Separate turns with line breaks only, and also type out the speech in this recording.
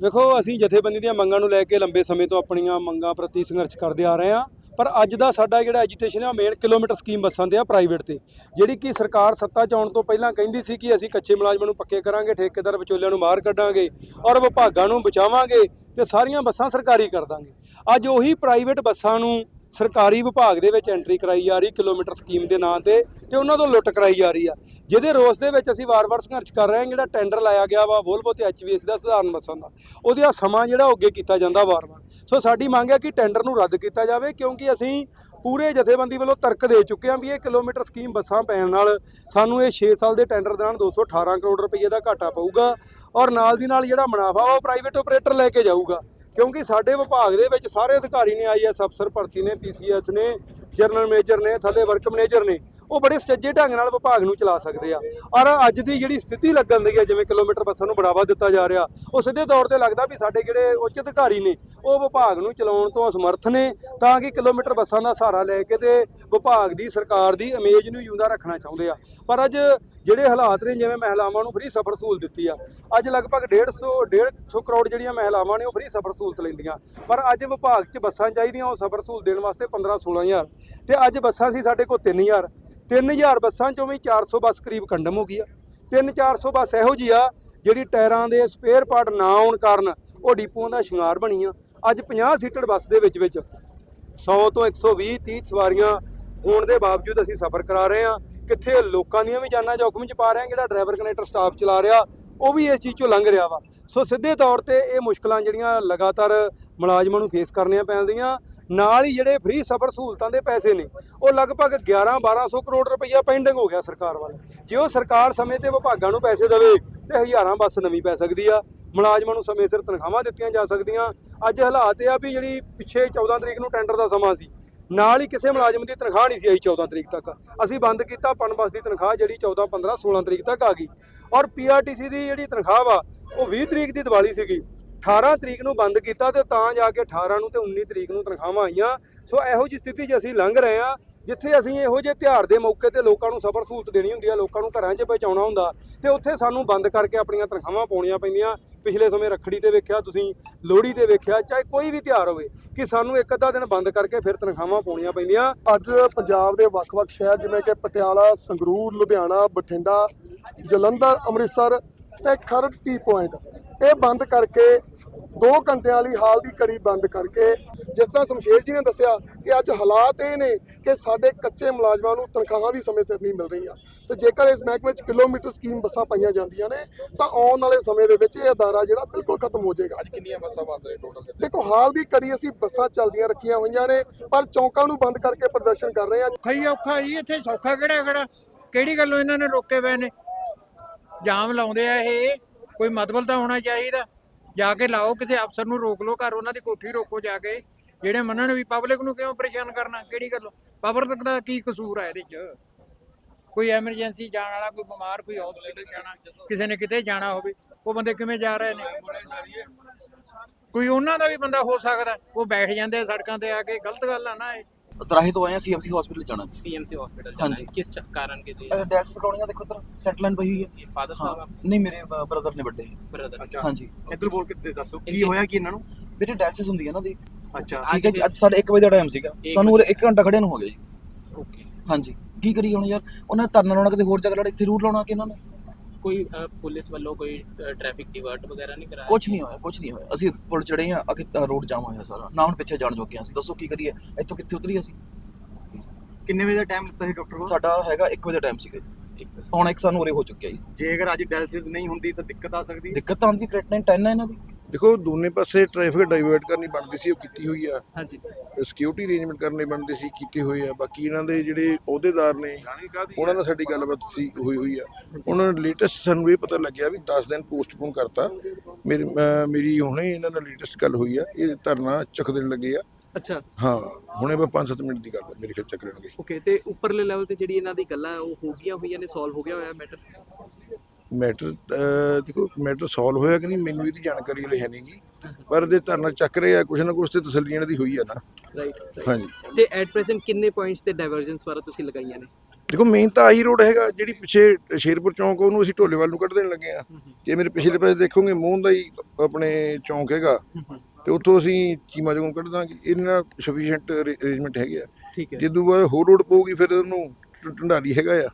ਦੇਖੋ, ਅਸੀਂ ਜਥੇਬੰਦੀ ਦੀਆਂ ਮੰਗਾਂ ਨੂੰ ਲੈ ਕੇ ਲੰਬੇ ਸਮੇਂ ਤੋਂ ਆਪਣੀਆਂ ਮੰਗਾਂ ਪ੍ਰਤੀ ਸੰਘਰਸ਼ ਕਰਦੇ ਆ ਰਹੇ ਹਾਂ, ਪਰ ਅੱਜ ਦਾ ਸਾਡਾ ਜਿਹੜਾ ਐਜੀਟੇਸ਼ਨ ਹੈ ਮੇਨ ਕਿਲੋਮੀਟਰ ਸਕੀਮ ਬੱਸਾਂ ਤੇ ਆ ਪ੍ਰਾਈਵੇਟ ਤੇ। ਜਿਹੜੀ ਕਿ ਸਰਕਾਰ ਸੱਤਾ 'ਚ ਆਉਣ ਤੋਂ ਪਹਿਲਾਂ ਕਹਿੰਦੀ ਸੀ ਕਿ ਅਸੀਂ ਕੱਚੇ ਮੁਲਾਜ਼ਮਾਂ ਨੂੰ ਪੱਕੇ ਕਰਾਂਗੇ, ਠੇਕੇਦਾਰ ਵਿਚੋਲਿਆਂ ਨੂੰ ਮਾਰ ਕੱਢਾਂਗੇ ਔਰ ਵਿਭਾਗਾਂ ਨੂੰ ਬਚਾਵਾਂਗੇ ਤੇ ਸਾਰੀਆਂ ਬੱਸਾਂ ਸਰਕਾਰੀ ਕਰ ਦਾਂਗੇ। ਅੱਜ ਉਹੀ ਪ੍ਰਾਈਵੇਟ ਬੱਸਾਂ ਨੂੰ ਸਰਕਾਰੀ ਵਿਭਾਗ ਦੇ ਵਿੱਚ ਐਂਟਰੀ ਕਰਾਈ ਜਾ ਰਹੀ, ਕਿਲੋਮੀਟਰ ਸਕੀਮ ਦੇ ਨਾਂ ਤੇ ਤੇ ਉਹਨਾਂ ਤੋਂ ਲੁੱਟ ਕਰਾਈ ਜਾ ਰਹੀ ਆ। ਜਿਹਦੇ ਰੋਸ ਦੇ ਵਿੱਚ ਅਸੀਂ ਵਾਰ-ਵਾਰ ਸੰਘਰਸ਼ ਕਰ ਰਹੇ ਹਾਂ, ਜਿਹੜਾ ਟੈਂਡਰ ਲਾਇਆ ਗਿਆ ਵਾ ਵੋਲਵੋ ਤੇ ਐਚਵੀਐਸ ਦਾ, ਸਧਾਰਨ ਬੱਸਾਂ ਦਾ। ਉਹਦਾ ਸਮਾਂ ਜਿਹੜਾ ਉਹ ਅੱਗੇ ਕੀਤਾ ਜਾਂਦਾ ਵਾਰ-ਵਾਰ। ਸੋ ਸਾਡੀ ਮੰਗ ਹੈ ਕਿ ਟੈਂਡਰ ਨੂੰ ਰੱਦ ਕੀਤਾ ਜਾਵੇ, ਕਿਉਂਕਿ ਅਸੀਂ ਪੂਰੇ ਜਥੇਬੰਦੀ ਵੱਲੋਂ ਤਰਕ ਦੇ ਚੁੱਕੇ ਹਾਂ ਵੀ ਇਹ ਕਿਲੋਮੀਟਰ ਸਕੀਮ ਬੱਸਾਂ ਪੈਣ ਨਾਲ ਸਾਨੂੰ ਇਹ 6 ਸਾਲ ਦੇ ਟੈਂਡਰ ਦੌਰਾਨ 218 ਕਰੋੜ ਰੁਪਏ ਦਾ ਘਾਟਾ ਪਊਗਾ ਔਰ ਨਾਲ ਦੀ ਨਾਲ ਜਿਹੜਾ ਮੁਨਾਫਾ, ਉਹ ਪ੍ਰਾਈਵੇਟ ਆਪਰੇਟਰ ਲੈ ਕੇ ਜਾਊਗਾ। ਕਿਉਂਕਿ ਸਾਡੇ ਵਿਭਾਗ ਦੇ ਵਿੱਚ ਸਾਰੇ ਅਧਿਕਾਰੀ ਨੇ ਆਈਐਸ ਅਫਸਰ ਭਰਤੀ ਨੇ ਪੀਸੀਐਸ ਨੇ, ਜਨਰਲ ਮੈਨੇਜਰ ਨੇ, ਥੱਲੇ ਵਰਕ ਮੈਨੇਜਰ ਨੇ। ਉਹ ਬੜੇ ਸੁਚੱਜੇ ਢੰਗ ਨਾਲ ਵਿਭਾਗ ਨੂੰ ਚਲਾ ਸਕਦੇ ਆ। ਔਰ ਅੱਜ ਦੀ ਜਿਹੜੀ ਸਥਿਤੀ ਲੱਗਣ ਦੀ ਹੈ ਜਿਵੇਂ ਕਿਲੋਮੀਟਰ ਬੱਸਾਂ ਨੂੰ ਬੜਾਵਾ ਦਿੱਤਾ ਜਾ ਰਿਹਾ, ਉਹ ਸਿੱਧੇ ਤੌਰ ਤੇ ਲੱਗਦਾ ਵੀ ਸਾਡੇ ਜਿਹੜੇ ਉੱਚ ਅਧਿਕਾਰੀ ਨੇ, ਉਹ ਵਿਭਾਗ ਨੂੰ ਚਲਾਉਣ ਤੋਂ ਅਸਮਰਥ ਨੇ, ਤਾਂ ਕਿ ਕਿਲੋਮੀਟਰ ਬੱਸਾਂ ਦਾ ਸਹਾਰਾ ਲੈ ਕੇ ਤੇ ਵਿਭਾਗ ਦੀ ਸਰਕਾਰ ਦੀ ਇਮੇਜ ਨੂੰ ਜਿਉਂਦਾ ਰੱਖਣਾ ਚਾਹੁੰਦੇ ਆ। ਪਰ ਅੱਜ ਜਿਹੜੇ ਹਾਲਾਤ ਨੇ, ਜਿਵੇਂ ਮਹਿਲਾਵਾਂ ਨੂੰ ਫ੍ਰੀ ਸਫਰ ਸਹੂਲਤ ਦਿੱਤੀ ਆ, ਅੱਜ ਲਗਭਗ 150 150 ਕਰੋੜ ਜਿਹੜੀਆਂ ਮਹਿਲਾਵਾਂ ਨੇ, ਉਹ ਫ੍ਰੀ ਸਫਰ ਸਹੂਲਤ ਲੈਂਦੀਆਂ। ਪਰ ਅੱਜ ਵਿਭਾਗ 'ਚ ਬੱਸਾਂ ਚਾਹੀਦੀਆਂ, ਉਹ ਸਫਰ ਸਹੂਲਤ ਦੇਣ ਵਾਸਤੇ 15 16000 ਤੇ ਅੱਜ ਬੱਸਾਂ ਸੀ ਸਾਡੇ ਕੋਲ 3000 3000 ਬੱਸਾਂ ਚੋਂ ਵੀ 400 ਬੱਸ ਕਰੀਬ ਕੰਡਮ ਹੋ ਗਈ ਆ। 3-400 ਬੱਸ ਇਹੋ ਜੀ ਆ, ਜਿਹੜੀ ਟਾਇਰਾਂ ਦੇ ਸਪੇਅਰ ਪਾਰਟ ਨਾ ਆਉਣ ਕਾਰਨ ਉਹ ਡਿਪੂਆਂ ਦਾ ਸ਼ਿੰਗਾਰ ਬਣੀ ਆ। ਅੱਜ 50 ਸੀਟਡ ਬੱਸ ਦੇ ਵਿੱਚ ਵਿੱਚ 100 ਤੋਂ 120 30 ਸਵਾਰੀਆਂ ਹੋਣ ਦੇ ਬਾਵਜੂਦ ਅਸੀਂ ਸਫ਼ਰ ਕਰਾ ਰਹੇ ਹਾਂ। ਕਿੱਥੇ ਲੋਕਾਂ ਦੀਆਂ ਵੀ ਜਾਨਾਂ ਜੋਖਮ ਚ ਪਾ ਰਹੇ ਹਾਂ, ਜਿਹੜਾ ਡਰਾਈਵਰ ਕਨੈਕਟਰ ਸਟਾਫ ਚਲਾ ਰਿਹਾ, ਉਹ ਵੀ ਇਸ ਚੀਜ਼ ਚੋਂ ਲੰਘ ਰਿਹਾ ਵਾ। ਸੋ ਸਿੱਧੇ ਤੌਰ ਤੇ ਇਹ ਮੁਸ਼ਕਲਾਂ ਜਿਹੜੀਆਂ ਲਗਾਤਾਰ ਮੁਲਾਜ਼ਮਾਂ ਨੂੰ ਫੇਸ ਕਰਨੀਆਂ ਪੈਂਦੀਆਂ। ਨਾਲ ਹੀ ਜਿਹੜੇ ਫ੍ਰੀ ਸਫ਼ਰ ਸਹੂਲਤਾਂ ਦੇ ਪੈਸੇ ਨੇ, ਉਹ ਲਗਭਗ 11 1200 ਕਰੋੜ ਰੁਪਈਆ ਪੈਂਡਿੰਗ ਹੋ ਗਿਆ ਸਰਕਾਰ ਵੱਲ। ਜੇ ਉਹ ਸਰਕਾਰ ਸਮੇਂ ਤੇ ਵਿਭਾਗਾਂ ਨੂੰ ਪੈਸੇ ਦੇਵੇ, ਤੇ ਹਜ਼ਾਰਾਂ ਬੱਸ ਨਵੀਂ ਪੈ ਸਕਦੀ ਆ। ਮੁਲਾਜ਼ਮਾਂ ਨੂੰ ਸਮੇਂ ਸਿਰ ਤਨਖਾਹਾਂ ਦਿੱਤੀਆਂ ਜਾ ਸਕਦੀਆਂ। ਅੱਜ ਹਾਲਾਤ ਇਹ ਆ ਵੀ ਜਿਹੜੀ ਪਿੱਛੇ 14 ਤਰੀਕ ਨੂੰ ਟੈਂਡਰ ਦਾ ਸਮਾਂ ਸੀ, ਨਾਲ ਹੀ ਕਿਸੇ ਮੁਲਾਜ਼ਮ ਦੀ ਤਨਖਾਹ ਨਹੀਂ ਸੀ ਆਈ 14 ਤਰੀਕ ਤੱਕ। ਅਸੀਂ ਬੰਦ ਕੀਤਾ ਪਨ ਬੱਸ ਦੀ ਤਨਖਾਹ, ਜਿਹੜੀ 14 15 16 ਤਰੀਕ ਤੱਕ ਆ ਗਈ। ਔਰ ਪੀਆਰਟੀਸੀ ਦੀ ਜਿਹੜੀ ਤਨਖਾਹ ਵਾ, ਉਹ 20 ਤਰੀਕ ਦੀ ਦੀਵਾਲੀ ਸੀਗੀ। 18 ਤਰੀਕ ਨੂੰ ਬੰਦ ਕੀਤਾ ਤੇ ਤਾਂ ਜਾ ਕੇ 18 ਨੂੰ ਤੇ 19 ਤਰੀਕ ਨੂੰ ਤਨਖਾਹਾਂ ਆਈਆਂ। ਸੋ ਇਹੋ ਜਿਹੀ ਸਥਿਤੀ 'ਚ ਅਸੀਂ ਲੰਘ ਰਹੇ ਹਾਂ, ਜਿੱਥੇ ਅਸੀਂ ਇਹੋ ਜਿਹੇ ਤਿਉਹਾਰ ਦੇ ਮੌਕੇ ਤੇ ਲੋਕਾਂ ਨੂੰ ਸਬਰ ਸਹੂਲਤ ਦੇਣੀ ਹੁੰਦੀ ਆ, ਲੋਕਾਂ ਨੂੰ ਘਰਾਂ 'ਚ ਪਹੁੰਚਾਉਣਾ ਹੁੰਦਾ, ਤੇ ਉੱਥੇ ਸਾਨੂੰ ਬੰਦ ਕਰਕੇ ਆਪਣੀਆਂ ਤਨਖਾਹਾਂ ਪਾਉਣੀਆਂ ਪੈਂਦੀਆਂ। ਪਿਛਲੇ ਸਮੇਂ ਰੱਖੜੀ ਤੇ ਵੇਖਿਆ, ਤੁਸੀਂ ਲੋਹੜੀ ਤੇ ਵੇਖਿਆ, ਚਾਹੇ ਕੋਈ ਵੀ ਤਿਉਹਾਰ ਹੋਵੇ, ਕਿ ਸਾਨੂੰ ਇੱਕ ਅੱਧਾ ਦਿਨ ਬੰਦ ਕਰਕੇ ਫਿਰ ਤਨਖਾਹਾਂ ਪਾਉਣੀਆਂ ਪੈਂਦੀਆਂ।
ਅੱਜ ਪੰਜਾਬ ਦੇ ਵੱਖ-ਵੱਖ ਸ਼ਹਿਰ, ਜਿਵੇਂ ਕਿ ਪਟਿਆਲਾ, ਸੰਗਰੂਰ, ਲੁਧਿਆਣਾ, ਬਠਿੰਡਾ, ਜਲੰਧਰ, ਅੰਮ੍ਰਿਤਸਰ, ਤੇ ਖਰੜ ਟੀ ਪੁਆਇੰਟ ਇਹ ਬੰਦ ਕਰਕੇ 2 ਘੰਟਿਆਂ ਵਾਲੀ ਹਾਲ ਦੀ ਕੜੀ ਬੰਦ ਕਰਕੇ ਜਿਸ ਤਰ੍ਹਾਂ ਸ਼ਮਸ਼ੇਰ ਜੀ ਨੇ ਦੱਸਿਆ ਕਿ ਅੱਜ ਹਾਲਾਤ ਇਹ ਨੇ ਕਿ ਸਾਡੇ ਕੱਚੇ ਮੁਲਾਜ਼ਮਾਂ ਨੂੰ ਤਨਖਾਹਾਂ ਵੀ ਸਮੇਂ ਸਿਰ ਨਹੀਂ ਮਿਲ ਰਹੀਆਂ। ਤੇ ਜੇਕਰ ਇਸ ਮਹਿਕਮੇ ਵਿੱਚ ਕਿਲੋਮੀਟਰ ਸਕੀਮ ਬੱਸਾਂ ਪਾਈਆਂ ਜਾਂਦੀਆਂ ਨੇ ਤਾਂ ਆਉਣ ਵਾਲੇ ਸਮੇਂ ਦੇ ਵਿੱਚ ਇਹ ਅਦਾਰਾ ਜਿਹੜਾ ਬਿਲਕੁਲ ਖਤਮ ਹੋ ਜਾਏਗਾ।
ਅੱਜ ਕਿੰਨੀਆਂ ਬੱਸਾਂ ਬੰਦ ਨੇ ਟੋਟਲ
ਦੇਖੋ ਹਾਲ ਦੀ ਕੜੀ ਅਸੀਂ ਬੱਸਾਂ ਚੱਲਦੀਆਂ ਰੱਖੀਆਂ ਹੋਈਆਂ ਨੇ ਪਰ ਚੌਂਕਾਂ ਨੂੰ ਬੰਦ ਕਰਕੇ ਪ੍ਰਦਰਸ਼ਨ ਕਰ ਰਹੇ ਹਾਂ।
ਔਖਾ ਹੀ ਔਖਾ ਜੀ ਇੱਥੇ ਸੌਖਾ ਕਿਹੜਾ ਖੜਾ ਕਿਹੜੀ ਗੱਲੋਂ ਇਹਨਾਂ ਨੇ ਰੋਕੇ ਪਏ ਨੇ? ਜਾਮ ਲਾਉਂਦੇ ਆ ਇਹ। ਕੋਈ ਮਤਲਬ ਤਾਂ ਹੋਣਾ ਚਾਹੀਦਾ। ਜਾ ਕੇ ਲਾਓ ਕਿਸੇ ਅਫਸਰ ਨੂੰ ਰੋਕ ਲਓ ਘਰ, ਉਹਨਾਂ ਦੀ ਕੋਠੀ ਰੋਕੋ ਜਾ ਕੇ। ਜਿਹੜੇ ਮੰਨਣ ਵੀ ਪਬਲਿਕ ਨੂੰ ਕਿਉਂ ਪਰੇਸ਼ਾਨ ਕਰਨਾ? ਕਿਹੜੀ ਗੱਲੋਂ? ਪਬਲਿਕ ਦਾ ਕੀ ਕਸੂਰ ਹੈ ਇਹਦੇ 'ਚ? ਕੋਈ ਐਮਰਜੈਂਸੀ ਜਾਣ ਵਾਲਾ, ਕੋਈ ਬਿਮਾਰ, ਕੋਈ ਹਸਪੀਟਲ ਜਾਣਾ, ਕਿਸੇ ਨੇ ਕਿਤੇ ਜਾਣਾ ਹੋਵੇ, ਉਹ ਬੰਦੇ ਕਿਵੇਂ ਜਾ ਰਹੇ ਨੇ? ਕੋਈ ਉਹਨਾਂ ਦਾ ਵੀ ਬੰਦਾ ਹੋ ਸਕਦਾ। ਉਹ ਬੈਠ ਜਾਂਦੇ ਸੜਕਾਂ ਤੇ ਆ ਕੇ। ਗਲਤ ਗੱਲ ਆ ਨਾ ਇਹ।
ਦਰਾਹੇ ਤੋਂ ਆਏ ਸੀਐਮਸੀ ਹਸਪੀਟਲ ਜਾਣਾ ਜੀ। ਸੀਐਮਸੀ
ਹਸਪੀਟਲ
ਜਾਣਾ
ਹਾਂਜੀ। ਕਿਸ ਚ- ਕਾਰਨ ਕੇ ਲਈ
ਡੈਕਸ ਕਰਾਉਣੀਆਂ ਦੇਖੋ ਇਧਰ ਸੈਟਲਾਈਨ ਪਈ ਹੈ।
ਇਹ
ਫਾਦਰ
ਸਾਹਿਬ ਹਾਂ
ਨਹੀਂ ਮੇਰੇ ਬ੍ਰਦਰ ਨੇ ਵੱਡੇ।
ਬ੍ਰਦਰ
ਹਾਂਜੀ।
ਇੱਧਰ ਬੋਲ ਕੇ ਦੱਸੋ। ਕੀ ਹੋਇਆ ਕੀ ਇਹਨਾਂ ਨੂੰ?
ਬੇਟੇ ਡੈਕਸਿਸ ਹੁੰਦੀ ਹੈ ਨਾ ਦੀ।
ਅੱਛਾ।
ਠੀਕ ਹੈ ਜੀ ਅੱਜ ਸਾਢੇ 1 ਵਜੇ ਦਾ ਟਾਈਮ ਸੀਗਾ। ਸਾਨੂੰ ਉਰੇ 1 ਘੰਟਾ ਖੜਿਆਂ ਨੂੰ ਹੋ ਗਿਆ ਜੀ।
ਓਕੇ।
ਹਾਂਜੀ। ਕੀ ਕਰੀ ਹੁਣ ਯਾਰ? ਉਹਨਾਂ ਨੇ ਧਰਨਾ ਲਾਉਣਾ ਕਿਤੇ ਹੋਰ ਜਗ੍ਹਾ ਲਾਉਣਾ ਇੱਥੇ ਜ਼ਰੂਰ ਲਾਉਣਾ ਕਿ ਇਹਨਾਂ ਨੇ?
ਕੋਈ ਪੁਲਿਸ ਵੱਲੋਂ ਕੋਈ ਟ੍ਰੈਫਿਕ ਡਿਵਰਟ ਵਗੈਰਾ ਨਹੀਂ ਕਰਾਇਆ?
ਕੁਝ ਨਹੀਂ ਹੋਇਆ ਕੁਝ ਨਹੀਂ ਹੋਇਆ। ਅਸੀਂ ਪੁਲ ਚੜੇ ਆ ਅਗੇ ਰੋਡ ਜਾਮ ਹੋਇਆ ਸਾਰਾ। ਨਾ ਹੁਣ ਪਿੱਛੇ ਜਾਣ ਜੋਗੇ ਹਾਂ ਅਸੀਂ। ਦੱਸੋ ਕੀ ਕਰੀਏ? ਇੱਥੋਂ ਕਿੱਥੇ ਉਤਰੀਏ ਅਸੀਂ?
ਕਿੰਨੇ ਵਜੇ ਦਾ ਟਾਈਮ ਲਿੱਤਾ ਸੀ ਡਾਕਟਰ ਕੋਲ?
ਸਾਡਾ ਹੈਗਾ 1 ਵਜੇ ਟਾਈਮ ਸੀਗਾ ਜੀ। ਹੁਣ 1 ਸਾਨੂੰ ਉਰੇ ਹੋ ਚੁੱਕਿਆ ਜੀ।
ਜੇਕਰ ਅੱਜ ਡਾਇਲਿਸਿਸ ਨਹੀਂ ਹੁੰਦੀ ਤਾਂ ਦਿੱਕਤ ਆ ਸਕਦੀ
ਦਿੱਕਤ ਤਾਂ ਆਉਂਦੀ ਕ੍ਰੈਟਨਾਈਨ 10 ਹੈ ਇਹਨਾਂ ਦੀ।
ਦੇਖੋ ਦੋਨੇ ਪਾਸੇ ਟ੍ਰੈਫਿਕ ਡਾਈਵਰਟ ਕਰਨੀ ਬਣਦੀ ਸੀ ਉਹ ਕੀਤੀ ਹੋਈ ਆ।
हाँ जी
ਸਿਕਿਉਰਿਟੀ ਅਰੇਂਜਮੈਂਟ ਕਰਨੇ ਬਣਦੇ ਸੀ ਕੀਤੇ ਹੋਏ ਆ। ਬਾਕੀ ਇਹਨਾਂ ਦੇ ਜਿਹੜੇ ਅਹੁਦੇਦਾਰ ਨੇ ਉਹਨਾਂ ਨਾਲ ਸਾਡੀ ਗੱਲਬਾਤ ਸੀ ਹੋਈ ਹੋਈ ਆ। ਉਹਨਾਂ ਨੇ ਲੇਟੈਸਟ ਸਾਨੂੰ ਇਹ ਪਤਾ ਲੱਗਿਆ ਵੀ 10 ਦਿਨ ਪੋਸਟਪੋਨ ਕਰਤਾ। ਮੇਰੀ ਮੇਰੀ ਹੁਣੇ ਇਹਨਾਂ ਨਾਲ ਲੇਟੈਸਟ ਗੱਲ ਹੋਈ ਆ। ਇਹ ਧਰਨਾ ਚੱਕ ਦੇਣ ਲੱਗੇ ਆ।
ਅੱਛਾ।
ਹਾਂ ਹੁਣੇ ਬਸ 5-7 ਮਿੰਟ ਦੀ ਗੱਲ ਆ ਮੇਰੇ ਖਿਆਲ ਚੱਕ ਲੈਣਗੇ
ਓਕੇ ਤੇ ਉੱਪਰਲੇ ਲੈਵਲ ਤੇ ਜਿਹੜੀ ਇਹਨਾਂ ਦੀ ਗੱਲਾਂ ਹੈ, ਉਹ ਹੋ ਗਈਆਂ ਹੋਈਆਂ ਨੇ ਸੋਲਵ ਹੋ ਗਿਆ ਹੋਇਆ ਮੈਟਰ
ਮੈਟਰ ਦੇਖੋ ਮੈਟਰ ਸੋਲਵ ਹੋਇਆ ਕਿ ਨਹੀਂ ਮੈਨੂੰ ਇਹਦੀ ਜਾਣਕਾਰੀ ਹਲੇ ਹੈ ਨਹੀਂਗੀ। ਪਰ ਜੇ ਧਰਨਾ ਚੱਕ ਰਹੇ ਆ ਕੁਛ ਨਾ ਕੁਛ ਤੇ ਤਸੱਲੀ ਇਹਨਾਂ ਦੀ ਹੋਈ ਆ ਨਾ।
ਰਾਈਟ
ਹਾਂਜੀ।
ਤੇ ਐਟ ਪ੍ਰੈਜ਼ੈਂਟ ਕਿੰਨੇ ਪੁਆਇੰਟਸ ਤੇ ਡਾਇਵਰਜੈਂਸ ਵਾਰਾ ਤੁਸੀਂ ਲਗਾਈਆਂ ਨੇ?
ਦੇਖੋ ਮੇਨ ਤਾਂ ਆਹੀ ਰੋਡ ਹੈਗਾ ਜਿਹੜੀ ਪਿੱਛੇ ਸ਼ੇਰਪੁਰ ਚੌਂਕ ਉਹਨੂੰ ਅਸੀਂ ਢੋਲੇਵਾਲ ਨੂੰ ਕੱਢ ਦੇਣ ਲੱਗੇ ਆ। ਜੇ ਮੇਰੇ ਪਿਛਲੇ ਪਾਸੇ ਦੇਖੋਗੇ ਮੂੰਹ ਦਾ ਹੀ ਆਪਣੇ ਚੌਂਕ ਹੈਗਾ ਤੇ ਉੱਥੋਂ ਅਸੀਂ ਚੀਮਾ ਚੌਂਕ ਕੱਢ ਦਾਂਗੇ। ਇਹਨਾਂ ਸਫੀਸ਼ੀਐਂਟ ਅਰੇਂਜਮੈਂਟ ਹੈਗੇ ਆ।
ਠੀਕ ਹੈ।
ਜਦੋਂ ਬਾਅਦ ਹੋਰ ਰੋਡ ਪਊਗੀ ਫਿਰ ਉਹਨੂੰ ਢੰਡਾਰੀ ਹੈਗਾ ਆ।